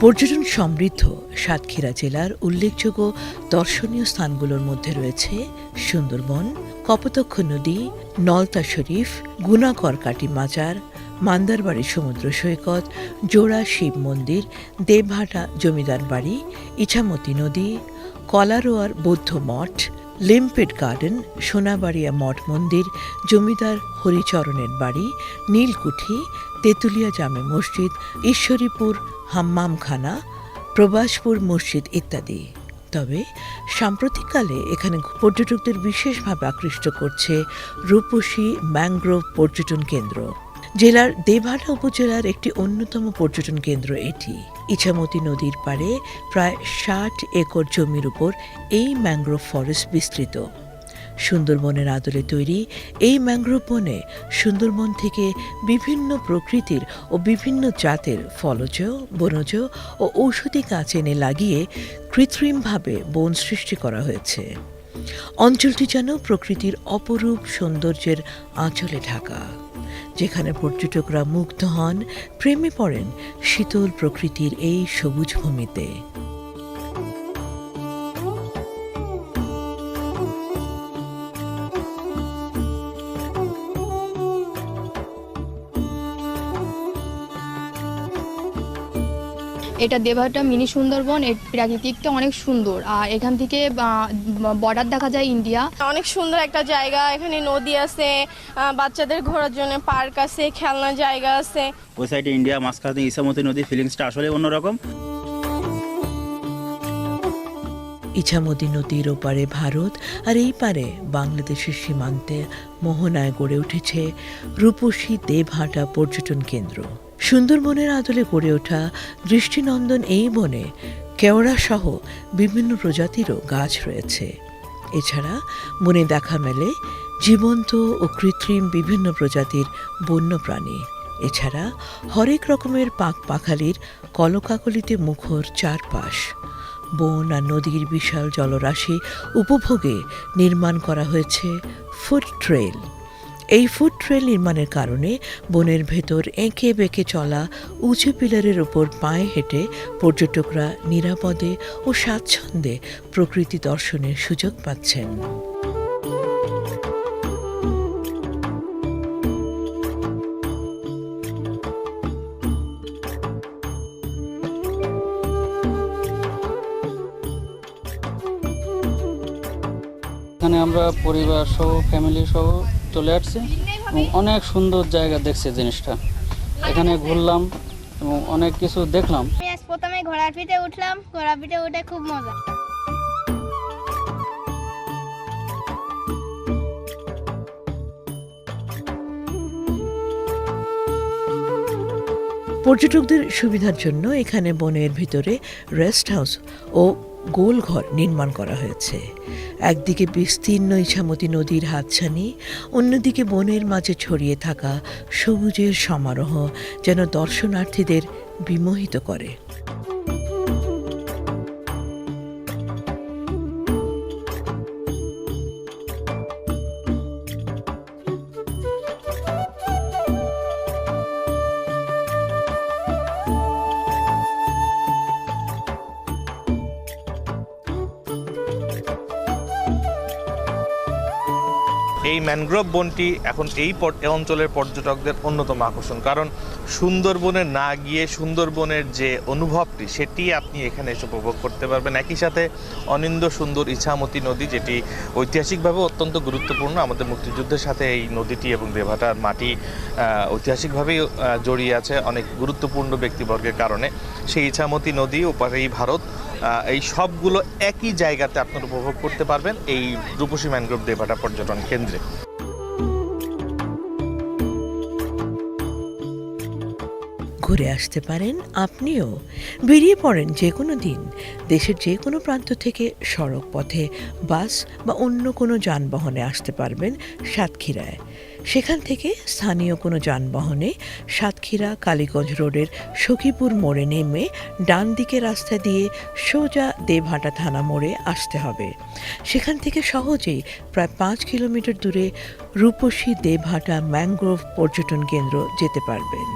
পর্যটন সমৃদ্ধ। সাতক্ষীরা জেলার উল্লেখযোগ্য দর্শনীয় স্থানগুলোর মধ্যে রয়েছে সুন্দরবন, কপোতক্ষ নদী, নলতা শরীফ, গুণাকর কাটি মাজার, মান্দারবাড়ি সমুদ্র সৈকত, জোড়া শিব মন্দির, দেবহাটা জমিদার বাড়ি, ইছামতি নদী, কলারোয়ার বৌদ্ধ মঠ লিম্পেড গার্ডেন, সোনাবাড়িয়া মঠ মন্দির, জমিদার হরিচরণের বাড়ি, নীলকুঠি, তেঁতুলিয়া জামে মসজিদ, ঈশ্বরীপুর হাম্মামখানা প্রবাসপুর মসজিদ ইত্যাদি। তবে সাম্প্রতিককালে এখানে পর্যটকদের বিশেষভাবে আকৃষ্ট করছে রূপসী ম্যানগ্রোভ পর্যটন কেন্দ্র। জেলার দেবহাটা উপজেলার একটি অন্যতম পর্যটন কেন্দ্র এটি। ইছামতি নদীর পাড়ে প্রায় ষাট একর জমির উপর এই ম্যানগ্রোভ ফরেস্ট বিস্তৃত। সুন্দরবনের আদলে তৈরি এই ম্যানগ্রোভ বনে সুন্দরবন থেকে বিভিন্ন প্রকৃতির ও বিভিন্ন জাতের ফলজ বনজ ও ঔষধি গাছ এনে লাগিয়ে কৃত্রিমভাবে বন সৃষ্টি করা হয়েছে। অঞ্চলটি যেন প্রকৃতির অপরূপ সৌন্দর্যের আঁচলে ঢাকা। যেখানে পর্যটকরা মুগ্ধ হন প্রেমে পড়েন শীতল প্রকৃতির এই সবুজ ভূমিতে। এটা দেবহাটা মিনি সুন্দরবন এর প্রাকৃতিকটা অনেক সুন্দর। আর এখান থেকে বর্ডার দেখা যায় ইন্ডিয়া। অনেক সুন্দর একটা জায়গা এখানে নদী আছে আহ, বাচ্চাদের ঘোরার জন্য পার্ক আছে খেলনা জায়গা আছে। ওই সাইডে ইন্ডিয়া মাঝখানে ইসামতি নদীর ফিলিংসটা আসলে অন্যরকম। ইছামতি নদীর ওপারে ভারত আর এই পারে বাংলাদেশের সীমান্তে মোহনায় গড়ে উঠেছে রূপসী দেবহাটা পর্যটন কেন্দ্র। সুন্দরবনের আদলে গড়ে ওঠা দৃষ্টিনন্দন এই বনে কেওড়া সহ বিভিন্ন প্রজাতিরও গাছ রয়েছে। এছাড়া বনে দেখা মেলে জীবন্ত ও কৃত্রিম বিভিন্ন প্রজাতির বন্যপ্রাণী। এছাড়া হরেক রকমের পাক পাখালির কলকাকলিতে মুখর চারপাশ। বন আর নদীর বিশাল জলরাশি উপভোগে নির্মাণ করা হয়েছে ফুড ট্রেল এই ফুড ট্রেল নির্মাণের কারণে বনের ভেতর এঁকে বেঁকে চলা উঁচু পিলারের ওপর পায়ে হেঁটে পর্যটকরা নিরাপদে ও স্বাচ্ছন্দ্যে প্রকৃতি দর্শনের সুযোগ পাচ্ছেন। এখানে আমরা পরিবার সহ ফ্যামিলি সহ চলে আসছি। এবং অনেক সুন্দর জায়গা দেখছে জিনিসটা। এখানে ঘুরলাম এবং অনেক কিছু দেখলাম। আমি প্রথমে ঘোড়ার পিঠে উঠলাম। ঘোড়ার পিঠে উঠে খুব মজা। পর্যটকদের সুবিধার জন্য এখানে বনের ভিতরে রেস্ট হাউস ও গোলঘর নির্মাণ করা হয়েছে। একদিকে বিস্তীর্ণ ইছামতি নদীর হাতছানি, অন্যদিকে বনের মাঝে ছড়িয়ে থাকা সবুজের সমারোহ যেন দর্শনার্থীদের বিমোহিত করে। এই ম্যানগ্রোভ বনটি এখন এই অঞ্চলের পর্যটকদের অন্যতম আকর্ষণ। কারণ সুন্দরবনে না গিয়ে সুন্দরবনের যে অনুভবটি, সেটি আপনি এখানে এসে উপভোগ করতে পারবেন। একই সাথে অনিন্দ সুন্দর ইছামতি নদী, যেটি ঐতিহাসিকভাবে অত্যন্ত গুরুত্বপূর্ণ। আমাদের মুক্তিযুদ্ধের সাথে এই নদীটি এবং দেভাটার মাটি ঐতিহাসিকভাবেই জড়িয়ে আছে অনেক গুরুত্বপূর্ণ ব্যক্তিবর্গের কারণে। সেই ইছামতি নদী ওপারেই ভারত। এই সবগুলো একই জায়গাতে আপনারা উপভোগ করতে পারবেন এই রূপসী ম্যানগ্রোভ দেভাটা পর্যটন কেন্দ্রে। ঘুরে আসতে পারেন আপনিও। বেরিয়ে পড়েন যে কোনো দিন, দেশের যে কোনো প্রান্ত থেকে সড়ক পথে, বাস বা অন্য কোনো যানবাহনে আসতে পারবেন সাতক্ষীরায়। সেখান থেকে স্থানীয় কোনো যানবাহনে সাতক্ষীরা, কালীগঞ্জ রোডের সখীপুর মোড়ে নেমে ডান দিকে রাস্তা দিয়ে সোজা দেবহাটা থানা মোড়ে আসতে হবে। সেখান থেকে সহজেই প্রায় পাঁচ কিলোমিটার দূরে রূপসী দেবহাটা ম্যানগ্রোভ পর্যটন কেন্দ্র যেতে পারবেন।